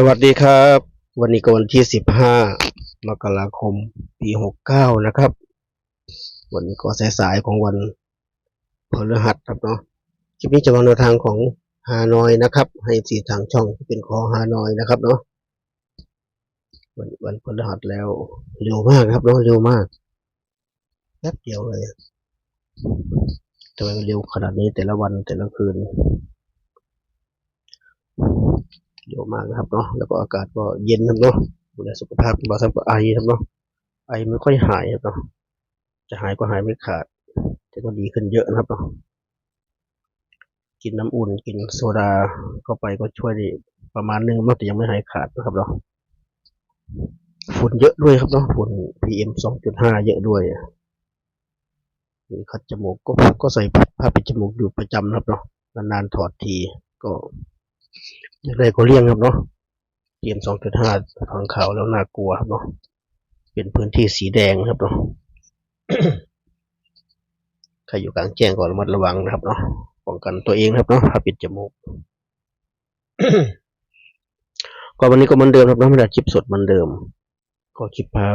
สวัสดีครับ วันนี้ก็วันที่สิบห้ามกราคมปีหกเก้านะครับ วันนี้ก็สายๆของวันพฤหัสครับเนาะคลิปนี้จะวางแนวทางของฮานอยนะครับ ให้สีทางช่องที่เป็นของฮานอยนะครับเนาะวันวันพฤหัสแล้วเร็วมากครับเนาะเร็วมากแป๊บเดียวเลยทำไมมันเร็วขนาดนี้แต่ละวันแต่ละคืน เยอะมากนะครับเนาะแล้วก็อากาศก็เย็นครับเนาะดูแลสุขภาพบางท่านก็ไอครับเนาะไอไม่ค่อยหายครับเนาะจะหายก็หายไม่ขาดแต่ก็ดีขึ้นเยอะนะครับเนาะกินน้ำอุ่นกินโซดาเข้าไปก็ช่วยได้ประมาณนึงเนาะแต่ยังไม่หายขาดนะครับเนาะฝุ่นเยอะด้วยครับเนาะฝุ่น PM 2.5 เยอะด้วยมีคัดจมูกก็ก็ใส่ผ้าปิดจมูกอยู่ประจำนะครับเนาะนานๆถอดทีก็ อยากได้ก็เลี่ยงครับเนาะเตรียมสองจุดห้าฟังข่าวแล้วน่ากลัวครับเนาะเป็นพื้นที่สีแดงครับเนาะใครอยู่กลางแจ้งก็ระมัดระวังนะครับเนาะป้องกันตัวเองครับเนาะผ้าปิดจมูกก็วันนี้ก็เหมือนเดิมครับเนาะไม่ได้คลิปสดเหมือนเดิม ก็คลิปพา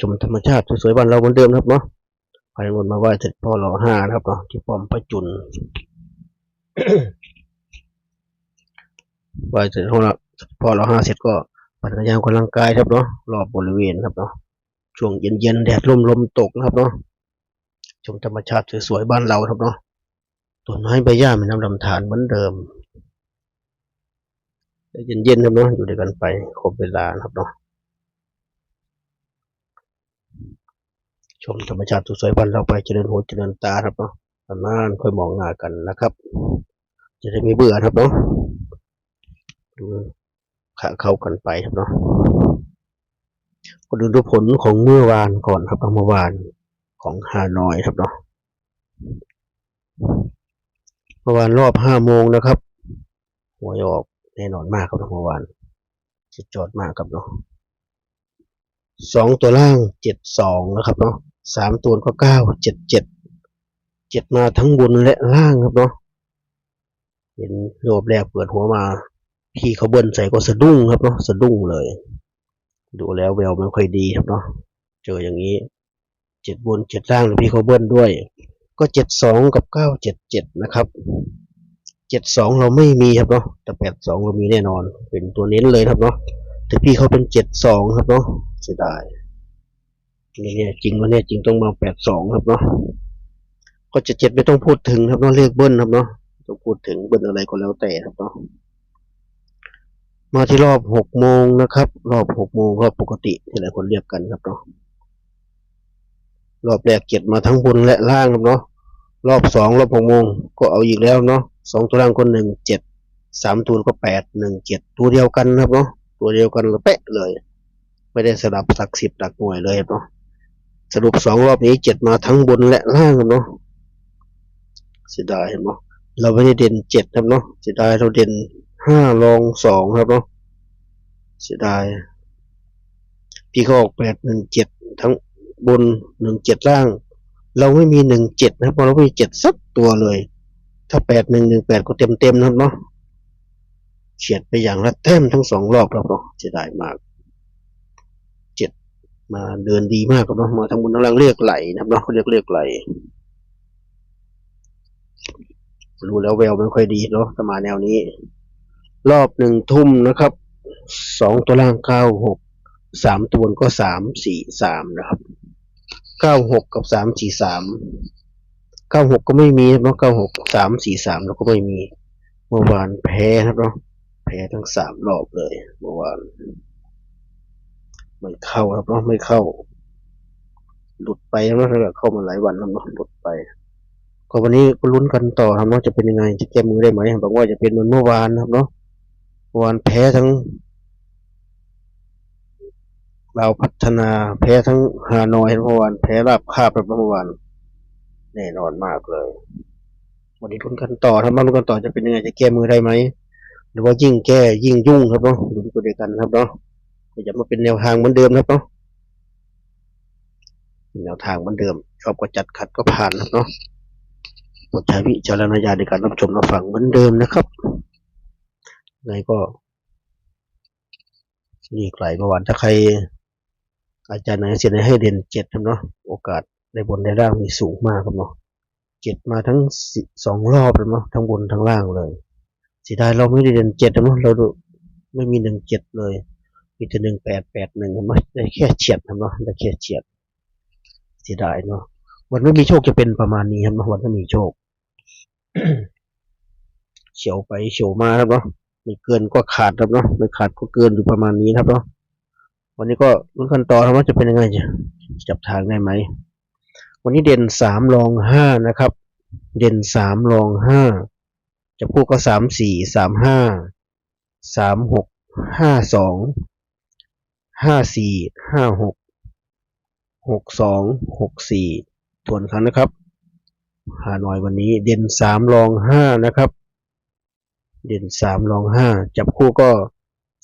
ชมธรรมชาติสวยๆบ้านเราเหมือนเดิมครับเนาะไปวนมาไหว้เสร็จพ่อรอห้านะครับเนาะที่ป้อมพระจุน ไหว้เสร็จพอเราพอเราห้าเสร็จก็ปั่นจักรยานออกำลังกายครับเนาะรอบบริเวณครับเนาะช่วงเย็นๆแดดร่มลมตกนะครับเนาะชมธรรมชาติสวยๆบ้านเราครับเนาะต้นไม้ใบหญ้ามีน้ำลำธารเหมือนเดิมเย็นๆครับเนาะอยู่ด้วยกันไปครบเวลาครับเนาะชมธรรมชาติสวยๆบ้านเราไปเจริญหูเจริญตาครับเนาะนานๆค่อยมองหน้ากันนะครับ จะได้ไม่เบื่อครับเนาะ ดูขาเข้ากันไปครับเนาะก็ดูดูผลของเมื่อวานก่อนครับเมื่อวานของฮานอยครับเนาะเมื่อวานรอบห้าโมงนะครับหวยออกแน่นอนมากครับเมื่อวานสุดยอดมากครับเนาะสองตัวล่างเจ็ดสองนะครับเนาะสามตัวก็เก้าเจ็ดเจ็ดเจ็ดมาทั้งบนและล่างครับเนาะเห็นรอบแรกเปิดหัวมา พี่เขาเบิ้ลใส่ก็สะดุ้งครับเนาะสะดุ้งเลย ดูแล้วแววไม่ค่อยดีครับเนาะเจออย่างนี้เจ็ดบนเจ็ดล่างแล้วพี่เขาเบิ้ลด้วย ก็เจ็ดสองกับเก้าเจ็ดเจ็ดนะครับเจ็ดสองเราไม่มีครับเนาะแต่แปดสองเรามีแน่นอน เป็นตัวเน้นเลยครับเนาะแต่พี่เขาเป็นเจ็ดสองครับเนาะเสียดายนี่เนี่ยจริงวะเนี่ยจริงต้องมาแปดสองครับเนาะก็เจ็ดเจ็ดไม่ต้องพูดถึงครับเนาะเลขเบิ้ลครับเนาะต้องพูดถึงเบิ้ลอะไรก็แล้วแต่ครับเนาะ มาที่รอบหกโมงนะครับ รอบหกโมงรอบปกติที่หลายคนเรียกกันครับเนาะรอบแรกเจ็ดมาทั้งบนและล่างครับเนาะรอบสองรอบหกโมงก็เอาอีกแล้วเนาะสองตัวล่างก็หนึ่งเจ็ดสามตัวก็แปดหนึ่งเจ็ดตัวเดียวกันครับเนาะตัวเดียวกันเลยเป๊ะเลย ไม่ได้สลับสักสิบหลักหน่วยเลยเนาะสรุปสองรอบนี้เจ็ดมาทั้งบนและล่างครับเนาะเสียดายเห็นไหมเราไม่ได้เด่นเจ็ดครับเนาะเสียดายเราเด่น ห้ารองสองครับเนาะเสียดาย พี่เขาออกแปดหนึ่งเจ็ดทั้งบนหนึ่งเจ็ดล่าง เราไม่มีหนึ่งเจ็ดนะครับเพราะเราไม่มีเจ็ดสักตัวเลย ถ้าแปดหนึ่งหนึ่งแปดก็เต็มเต็มนะครับเนาะเฉียดไปอย่างละแต้มทั้งสองรอบครับเนาะเสียดายมากเจ็ดมาเดินดีมากครับเนาะมาทั้งบนทั้งล่างเรียกไหลนะครับเนาะเขาเรียกเรียกไหลรู้แล้วแววไม่ค่อยดีเนาะถ้ามาแนวนี้ รอบหนึ่งทุ่มนะครับสองตัวล่างเก้าหกสามตัวบนก็สามสี่สามนะครับเก้าหกกับสามสี่สามเก้าหกก็ไม่มีเนาะเก้าหกสามสี่สามแล้วก็ไม่มีเมื่อวานแพ้ครับเนาะแพ้ทั้งสามรอบเลยเมื่อวานไม่เข้าครับเนาะไม่เข้า หลุดไปแล้วนะถ้าเกิดเข้ามาหลายวันแล้วเนาะหลุดไปก็วันนี้ก็ลุ้นกันต่อครับเนาะจะเป็นยังไงจะแก้มือได้ไหมบอกว่าจะเป็นเหมือนเมื่อวานครับเนาะ วานแพ้ทั้งเราพัฒนาแพ้ทั้งฮานอยเมื่อวานแพ้ราบคาบเมื่อวานแน่นอนมากเลย วันนี้ลุ้นกันต่อถ้ามาลุ้นกันต่อจะเป็นยังไงจะแก้มือได้ไหมหรือว่ายิ่งแก้ยิ่งยุ่งครับเนาะลุ้นตัวเดียวกันครับเนาะก็จะมาเป็นแนวทางเหมือนเดิมครับเนาะแนวทางเหมือนเดิมชอบก็จัดขัดก็ผ่านครับเนาะโปรดใช้วิจารณญาณในการรับชมรับฟังเหมือนเดิมนะครับ ไงก็นี่ไกลเมื่อวานถ้าใคร อาจารย์ไหนเสียให้เด่นเจ็ดครับเนาะ โอกาสในบนในล่างมีสูงมากครับเนาะเจ็ดมาทั้งสองรอบแล้วเนาะ ทั้งบนทั้งล่างเลยเสียดายเราไม่ได้เด่นเจ็ดนะเนาะ เราไม่มีหนึ่งเจ็ดเลย มีแต่หนึ่งแปดแปดหนึ่งมันได้แค่เฉียดครับเนาะ ได้แค่เฉียด เสียดายเนาะ วันไม่มีโชคจะเป็นประมาณนี้ครับเนาะวันไม่มีโชคเฉียวไปเฉียวมาครับเนาะ ไม่เกินก็ขาดครับเนาะไม่ขาดก็เกินอยู่ประมาณนี้ครับเนาะวันนี้ก็ลุ้นกันต่อครับว่าจะเป็นยังไงจะจับทางได้ไหมวันนี้เด่นสามรองห้านะครับ เด่นสามรองห้าจะพูดก็สามสี่สามห้าสามหกห้าสองห้าสี่ห้าหกหกสองหกสี่ทวนครั้งนะครับหาหน่อยวันนี้เด่นสามรองห้านะครับ เด่นสามรองห้าจับคู่ก็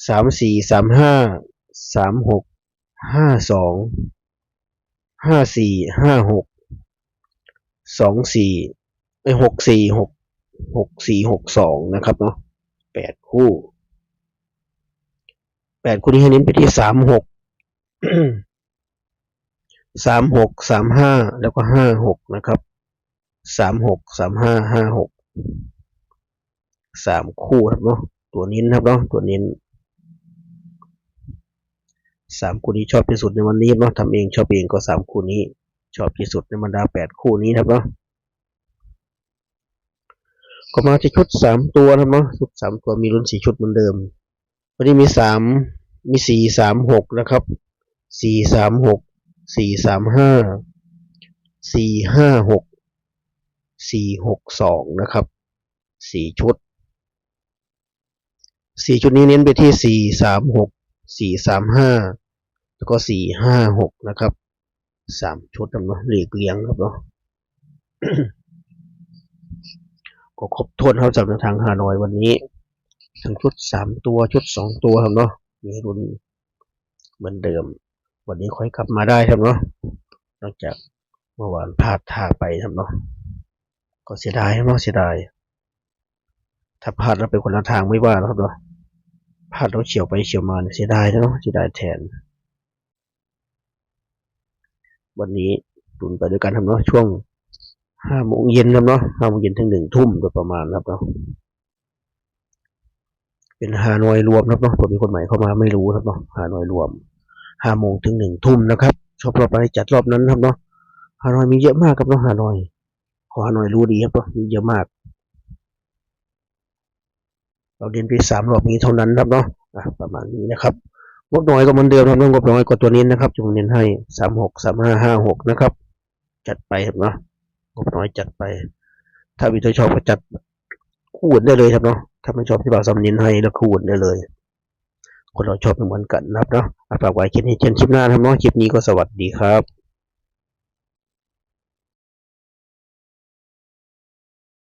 สามสี่สามห้าสามหกห้าสองห้าสี่ห้าหกสองสี่ไอหกสี่หกหกสี่หกสองนะครับเนาะแปดคู่แปดคู่นี้ให้เน้นไปที่สามหกสามหกสามห้าแล้วก็ห้าหกนะครับสามหกสามห้าห้าหก สามคู่ครับเนาะตัวนี้นะครับเนาะตัวนี้สามคู่นี้ชอบที่สุดในวันนี้เนาะทำเองชอบเองก็สามคู่นี้ ชอบที่สุดในบรรดาแปดคู่นี้ครับเนาะก็มาที่ชุดสามตัวครับเนาะชุดสามตัวมีรุ่นสี่ชุดเหมือนเดิม วันนี้มีสามมีสี่สามหกนะครับสี่สามหกสี่สามห้าสี่ห้าหกสี่หกสองนะครับสี่ชุด สี่ชุดนี้เน้นไปที่สี่สามหกสี่สามห้าแล้วก็สี่ห้าหกนะครับสามชุดนะเนาะหลีกเลี่ยงครับเนาะก็ครบถ้วนครับสำหรับทางฮานอยวันนี้ ทั้งชุดสามตัวชุดสองตัวครับเนาะมีรุ่นเหมือนเดิม วันนี้ค่อยกลับมาได้ครับเนาะนอกจากเมื่อวานพลาดทางไปครับเนาะก็เสียดายครับเนาะเสียดาย ถ้าพลาดแล้วไปคนละทางไม่ว่านะครับเนาะพลาดแล้วเฉียวไปเฉียวมาเสียดายนะเนาะเสียดายแทน วันนี้ตุนไปด้วยกันครับเนาะช่วงห้าโมงเย็นครับเนาะห้าโมงเย็นถึงหนึ่งทุ่มโดยประมาณครับเนาะเป็นฮานอยรวมครับเนาะผมมีคนใหม่เข้ามาไม่รู้ครับเนาะฮานอยรวมห้าโมงถึงหนึ่งทุ่มนะครับชอบรอบไรจัดรอบนั้นครับเนาะฮานอยมีเยอะมากครับเนาะฮานอยขอฮานอยรู้ดีครับเนาะมีเยอะมาก เราเรียนไปสามรอบนี้เท่านั้นครับเนาะอะประมาณนี้นะครับงบน้อยก็เหมือนเดิมครับงบน้อยกว่าตัวนี้นะครับจงเน้นให้สามหกสามห้าห้าหกนะครับ จัดไปครับเนาะงบน้อยจัดไป ถ้าวิธีชอบก็จัดคู่อื่นได้เลยครับเนาะถ้าไม่ชอบที่บ่าวซ้ำเน้นให้แล้วคู่อื่นได้เลย คนเราชอบเหมือนกันนะครับเนาะฝากไว้คลิปนี้เช่นคลิปหน้าครับเนาะคลิปนี้ก็สวัสดีครับ